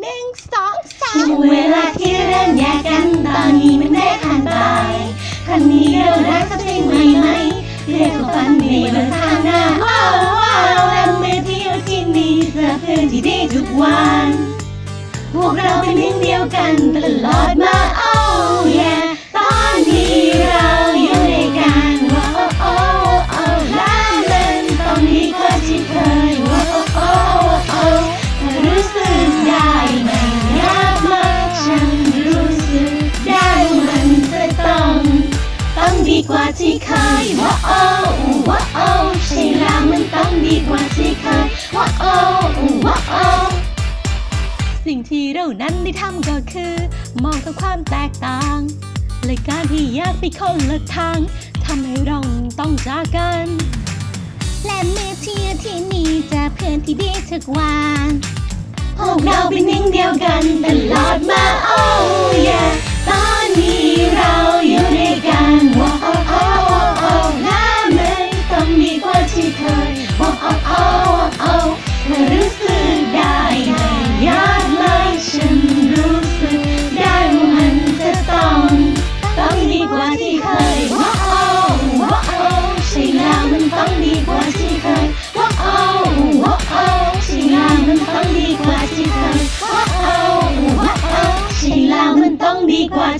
หนึ่งสองสาช่วงเวลาที่เริ่มแยกกันตอนนี้มันได้ผ่านไปครั้งนี้เรารักสักสิ่งใหม่ไหมเรียกว่าฝันในวันข้างหน้าโอ้ว้าวและเมื่อที่เราที่นี่เจะเพื่อนที่ดีทุกวัน พวกเราเป็นหนึ่งเดียวกันตลอดมา ดีกว่าที่เคยว้าโอ้ว้าโอ้ใช่แล้วมันต้องดีกว่าที่เคยว้าโอ้ว้าโอ้สิ่งที่เรานั้นได้ทำก็คือ มองถึงความแตกต่างและการที่ยากไปคนละทางทำให้เราต้องจากกัน และเมื่อที่อยู่ที่นี่จะเพื่อนที่ดีทุกวันพวกเราเป็นหนึ่งเดียวกัน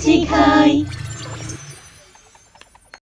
ที่เค